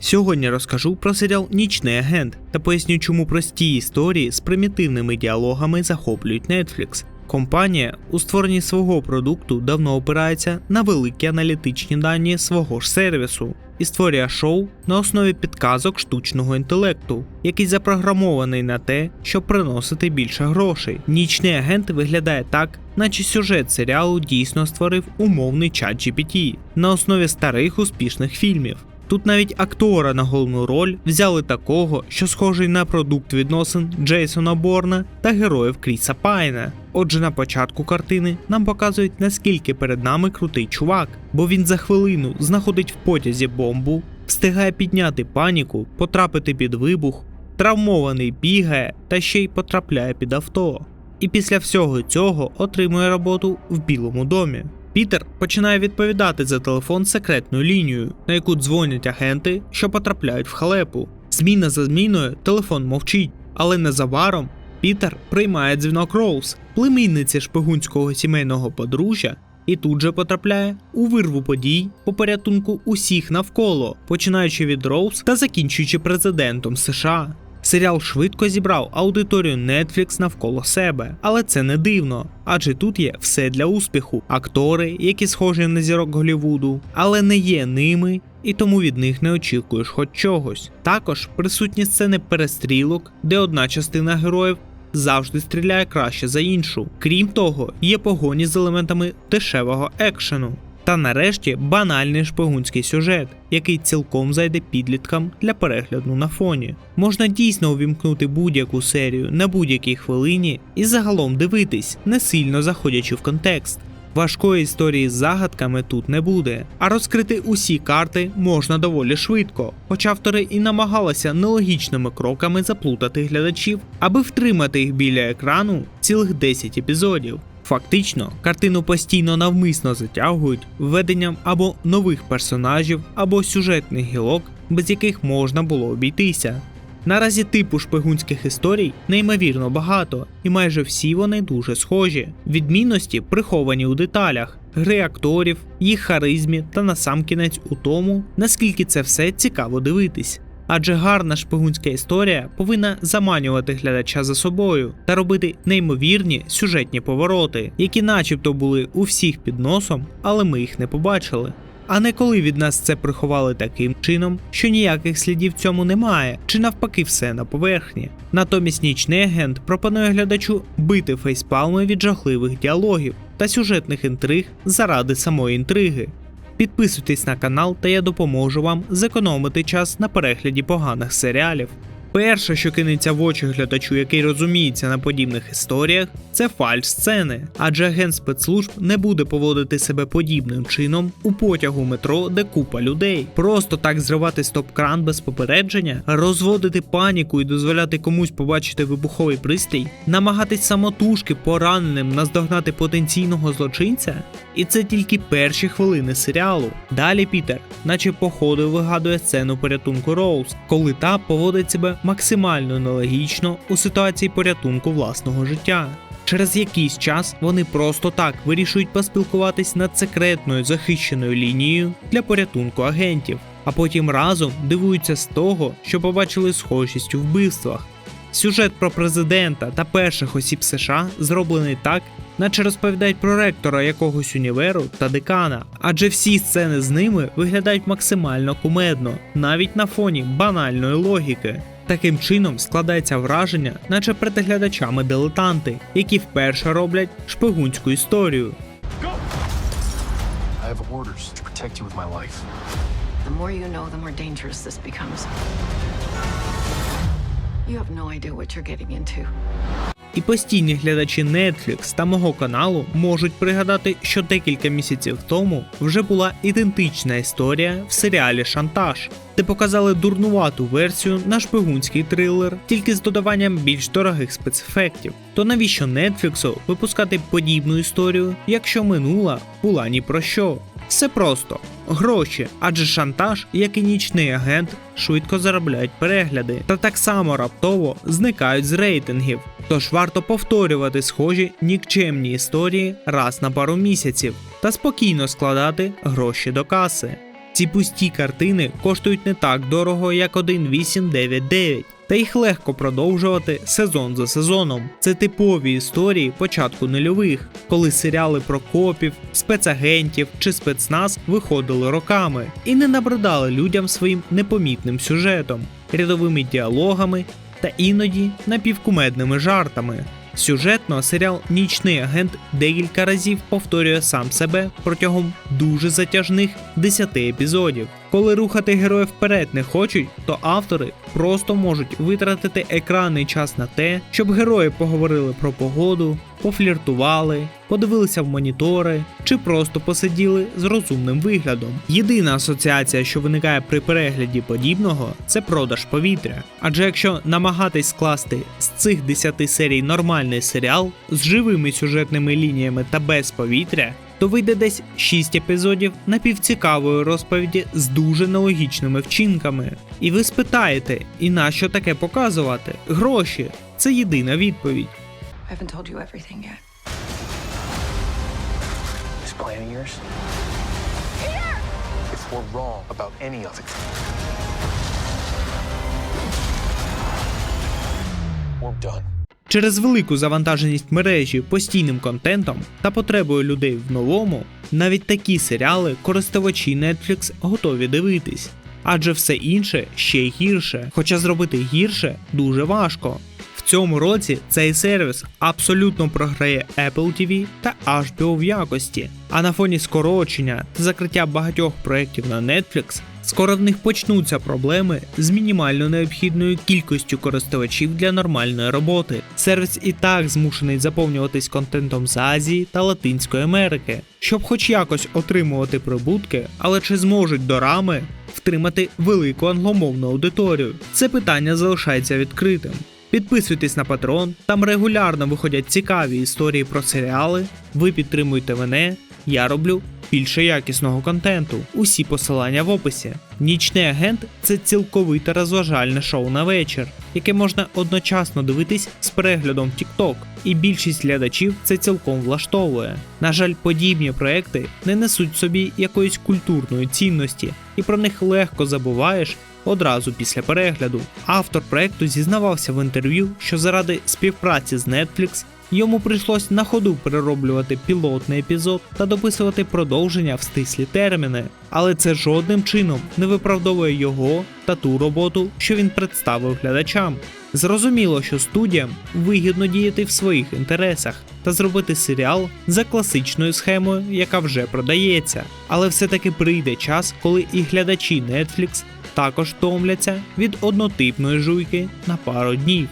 Сьогодні розкажу про серіал Нічний агент та поясню, чому прості історії з примітивними діалогами захоплюють Netflix. Компанія у створенні свого продукту давно опирається на великі аналітичні дані свого ж сервісу і створює шоу на основі підказок штучного інтелекту, який запрограмований на те, щоб приносити більше грошей. Нічний агент виглядає так, наче сюжет серіалу дійсно створив умовний чат GPT на основі старих успішних фільмів. Тут навіть актора на головну роль взяли такого, що схожий на продукт відносин Джейсона Борна та героїв Кріса Пайна. Отже, на початку картини нам показують, наскільки перед нами крутий чувак, бо він за хвилину знаходить в потязі бомбу, встигає підняти паніку, потрапити під вибух, травмований бігає та ще й потрапляє під авто. І після всього цього отримує роботу в Білому домі. Пітер починає відповідати за телефон секретною лінією, на яку дзвонять агенти, що потрапляють в халепу. Зміна за зміною телефон мовчить, але незабаром Пітер приймає дзвінок Роуз, племінниці шпигунського сімейного подружжя, і тут же потрапляє у вирву подій по порятунку усіх навколо, починаючи від Роуз та закінчуючи президентом США. Серіал швидко зібрав аудиторію Netflix навколо себе, але це не дивно, адже тут є все для успіху: актори, які схожі на зірок Голлівуду, але не є ними, і тому від них не очікуєш хоч чогось. Також присутні сцени перестрілок, де одна частина героїв завжди стріляє краще за іншу. Крім того, є погоні з елементами дешевого екшену. Та нарешті банальний шпигунський сюжет, який цілком зайде підліткам для перегляду на фоні. Можна дійсно увімкнути будь-яку серію на будь-якій хвилині і загалом дивитись, не сильно заходячи в контекст. Важкої історії з загадками тут не буде, а розкрити усі карти можна доволі швидко, хоч автори і намагалися нелогічними кроками заплутати глядачів, аби втримати їх біля екрану цілих 10 епізодів. Фактично, картину постійно навмисно затягують введенням або нових персонажів, або сюжетних гілок, без яких можна було обійтися. Наразі типу шпигунських історій неймовірно багато, і майже всі вони дуже схожі. Відмінності приховані у деталях, гри акторів, їх харизмі та насамкінець у тому, наскільки це все цікаво дивитись. Адже гарна шпигунська історія повинна заманювати глядача за собою та робити неймовірні сюжетні повороти, які начебто були у всіх під носом, але ми їх не побачили. А не коли від нас це приховали таким чином, що ніяких слідів в цьому немає, чи навпаки все на поверхні. Натомість нічний агент пропонує глядачу бити фейспалми від жахливих діалогів та сюжетних інтриг заради самої інтриги. Підписуйтесь на канал, та я допоможу вам зекономити час на перегляді поганих серіалів. Перше, що кинеться в очі глядачу, який розуміється на подібних історіях, це фальш-сцени, адже агент спецслужб не буде поводити себе подібним чином у потягу метро, де купа людей. Просто так зривати стоп-кран без попередження, розводити паніку і дозволяти комусь побачити вибуховий пристрій, намагатись самотужки пораненим наздогнати потенційного злочинця. І це тільки перші хвилини серіалу. Далі Пітер, наче походу, вигадує сцену порятунку Роуз, коли та поводить себе максимально нелогічно у ситуації порятунку власного життя. Через якийсь час вони просто так вирішують поспілкуватись над секретною захищеною лінією для порятунку агентів, а потім разом дивуються з того, що побачили схожість у вбивствах. Сюжет про президента та перших осіб США зроблений так, наче розповідають про ректора якогось універу та декана, адже всі сцени з ними виглядають максимально кумедно, навіть на фоні банальної логіки. Таким чином складається враження, наче перед глядачами дилетанти, які вперше роблять шпигунську історію. I have orders to protect you with my life. The more you know, the more dangerous this becomes. You have no idea what you're getting into. І постійні глядачі Netflix та мого каналу можуть пригадати, що декілька місяців тому вже була ідентична історія в серіалі Шантаж, де показали дурнувату версію на шпигунський трилер, тільки з додаванням більш дорогих спецефектів. То навіщо Netflix випускати подібну історію, якщо минула була ні про що? Все просто гроші, адже шантаж, як і нічний агент, швидко заробляють перегляди та так само раптово зникають з рейтингів. Тож варто повторювати схожі нікчемні історії раз на пару місяців та спокійно складати гроші до каси. Ці пусті картини коштують не так дорого, як 1899, та їх легко продовжувати сезон за сезоном. Це типові історії початку нульових, коли серіали про копів, спецагентів чи спецназ виходили роками і не набридали людям своїм непомітним сюжетом, рядовими діалогами та іноді напівкумедними жартами. Сюжетно серіал Нічний агент декілька разів повторює сам себе протягом дуже затяжних 10 епізодів. Коли рухати героїв вперед не хочуть, то автори просто можуть витратити екранний час на те, щоб герої поговорили про погоду, пофліртували, подивилися в монітори чи просто посиділи з розумним виглядом. Єдина асоціація, що виникає при перегляді подібного, це продаж повітря. Адже якщо намагатись скласти з цих 10 серій нормальний серіал з живими сюжетними лініями та без повітря, то вийде десь 6 епізодів напівцікавої розповіді з дуже нелогічними вчинками. І ви спитаєте, і нащо таке показувати? Гроші це єдина відповідь. I haven't told you everything yet. This plan of yours? If we're wrong about any of it, we're done. Через велику завантаженість мережі постійним контентом та потребою людей в новому, навіть такі серіали користувачі Netflix готові дивитись. Адже все інше ще гірше, хоча зробити гірше дуже важко. Цьому році цей сервіс абсолютно програє Apple TV та HBO в якості, а на фоні скорочення та закриття багатьох проєктів на Netflix скоро в них почнуться проблеми з мінімально необхідною кількістю користувачів для нормальної роботи. Сервіс і так змушений заповнюватись контентом з Азії та Латинської Америки, щоб хоч якось отримувати прибутки, але чи зможуть дорами втримати велику англомовну аудиторію? Це питання залишається відкритим. Підписуйтесь на Patreon, там регулярно виходять цікаві історії про серіали. Ви підтримуєте мене, я роблю більше якісного контенту. Усі посилання в описі. Нічний агент це цілковите розважальне шоу на вечір, яке можна одночасно дивитись з переглядом TikTok, і більшість глядачів це цілком влаштовує. На жаль, подібні проекти не несуть собі якоїсь культурної цінності, і про них легко забуваєш одразу після перегляду. Автор проекту зізнавався в інтерв'ю, що заради співпраці з Netflix йому прийшлось на ходу перероблювати пілотний епізод та дописувати продовження в стислі терміни, але це жодним чином не виправдовує його та ту роботу, що він представив глядачам. Зрозуміло, що студіям вигідно діяти в своїх інтересах та зробити серіал за класичною схемою, яка вже продається. Але все-таки прийде час, коли і глядачі Netflix також втомляться від однотипної жуйки на пару днів.